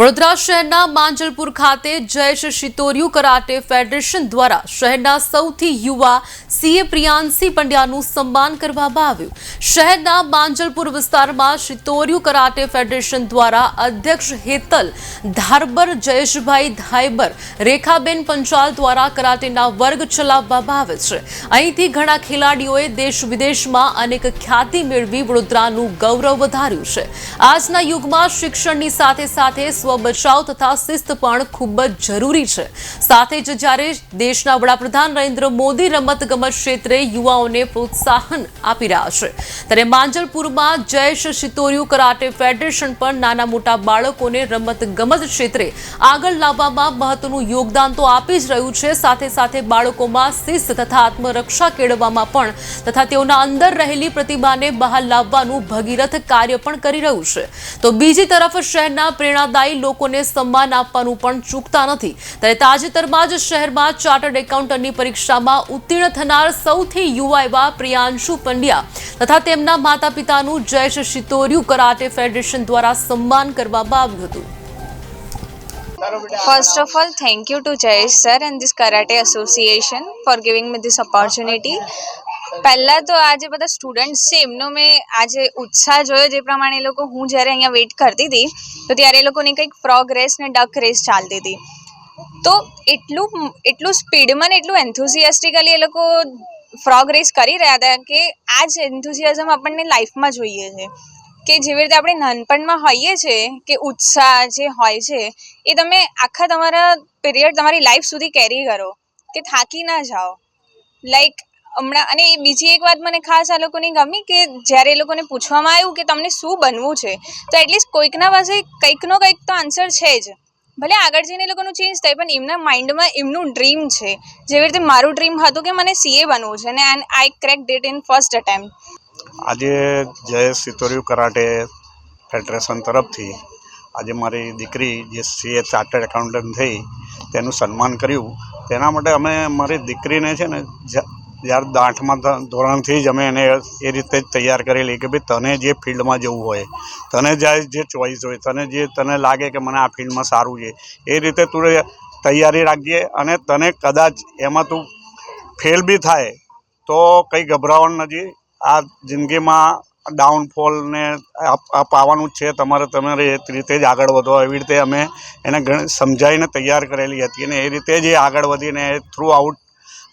વડોદરા શહેરના માંજલપુર ખાતે Jayesh શિતોરિયુ karate federation દ્વારા શહેરના સૌથી યુવા સીએ પ્રિયાંશી પંડ્યાનું સન્માન કરવામાં આવ્યું. શહેરના માંજલપુર વિસ્તારમાં શિતોરિયુ કરાટે ફેડરેશન દ્વારા અધ્યક્ષ હેતલ, ધારબર જયેશભાઈ ધાયબર, રેખાબેન પંચાલ દ્વારા કરાટેના વર્ગ ચલાવવામાં આવે છે. અહીંથી ઘણા ખેલાડીઓએ દેશ વિદેશમાં અનેક ખ્યાતિ મેળવી વડોદરાનું ગૌરવ વધાર્યું છે. આજના યુગમાં શિક્ષણની સાથે સાથે સ્વબચાવ તથા શિસ્ત પણ ખૂબ જ જરૂરી છે. સાથે જ જ્યારે દેશના વડાપ્રધાન નરેન્દ્ર મોદી રમત ગમત ક્ષેત્રે યુવાઓને પ્રોત્સાહન આપી રહ્યા છે, ત્યારે માંજલપુરમાં જયેશ શિતોરિયુ કરાટે ફેડરેશન પણ નાના મોટા બાળકોને રમત ગમત ક્ષેત્રે આગળ લાવવામાં મહત્વનું યોગદાન તો આપી જ રહ્યું છે, સાથે સાથે બાળકોમાં શિસ્ત તથા આત્મરક્ષા કેળવવામાં પણ તથા તેઓના અંદર રહેલી પ્રતિભાને બહાર લાવવાનું ભગીરથ કાર્ય પણ કરી રહ્યું છે. તો બીજી તરફ શહેરના પ્રેરણાદાયી લોકોને સન્માન આપવાનું પણ ચૂકતા નથી ત્યારે તાજેતરમાં જ શહેરમાં ચાર્ટર્ડ એકાઉન્ટન્ટની પરીક્ષામાં ઉત્તીર્ણ થનાર સૌથી યુવા એવા પ્રિયાંશુ પંડ્યા તથા તેમના માતા પિતાનું જયેશ શિતોરિયુ કરાટે ફેડરેશન દ્વારા સન્માન કરવામાં આવ્યું હતું First of all, thank you to Jayesh sir and this Karate Association for giving me this opportunity. પહેલાં તો આ જે બધા સ્ટુડન્ટ્સ છે, એમનો મેં આજે ઉત્સાહ જોયો જે પ્રમાણે એ લોકો, હું જ્યારે અહીંયા વેઇટ કરતી હતી, તો ત્યારે એ લોકોની કંઈક ફ્રોગ રેસ ને ડક રેસ ચાલતી હતી. તો એટલું એટલું સ્પીડમાં ને એટલું એન્થુઝિયાસ્ટિકલી એ લોકો ફ્રોગ રેસ કરી રહ્યા હતા કે આ જ એન્થુઝિયાઝમ આપણને લાઈફમાં જોઈએ છે. કે જેવી રીતે આપણે નાનપણમાં હોઈએ છીએ કે ઉત્સાહ જે હોય છે, એ તમે આખા તમારા પીરિયડ તમારી લાઈફ સુધી કેરી કરો, કે થાકી ના જાઓ. લાઈક હમણાં, અને બીજી એક વાત મને ખાસ આ લોકોની ગમી કે જ્યારે એ લોકોને પૂછવામાં આવ્યું કે તમને શું બનવું છે, તો એટલીસ્ટ કોઈકના પાસે કંઈકનો કંઈક તો આન્સર છે જ. ભલે આગળ જઈને એ લોકોનું ચેન્જ થાય, પણ એમના માઇન્ડમાં એમનું ડ્રીમ છે. જેવી રીતે મારું ડ્રીમ હતું કે મને સીએ બનવું છે, અને I crack that in first attempt આજે જય સિતોરિયું કરાટે ફેડરેશન તરફથી આજે મારી દીકરી જે સીએ ચાર્ટર્ડ એકાઉન્ટન્ટ થઈ, તેનું સન્માન કર્યું. તેના માટે અમે, મારી દીકરીને છે ને જ્યારે દાંઠમાં ધોરણથી જ અમે એને એ રીતે જ તૈયાર કરેલી કે ભાઈ તને જે ફિલ્ડમાં જવું હોય, તને જાય જે ચોઈસ હોય, તને જે તને લાગે કે મને આ ફિલ્ડમાં સારું છે, એ રીતે તું તૈયારી રાખજે અને તને કદાચ એમાં તું ફેલ બી થાય, તો કંઈ ગભરાવાનું નથી આ જિંદગીમાં ડાઉનફોલને પાવાનું જ છે, તમારે તમારે એ રીતે જ આગળ વધો, એવી રીતે અમે એને ઘણી સમજાવીને તૈયાર કરેલી હતી અને એ રીતે જ આગળ વધીને થ્રુ આઉટ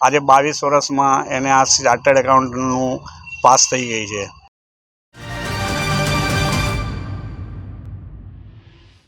આજે બાવીસ વર્ષમાં એને આ ચાર્ટર્ડ એકાઉન્ટનું પાસ થઈ ગઈ છે.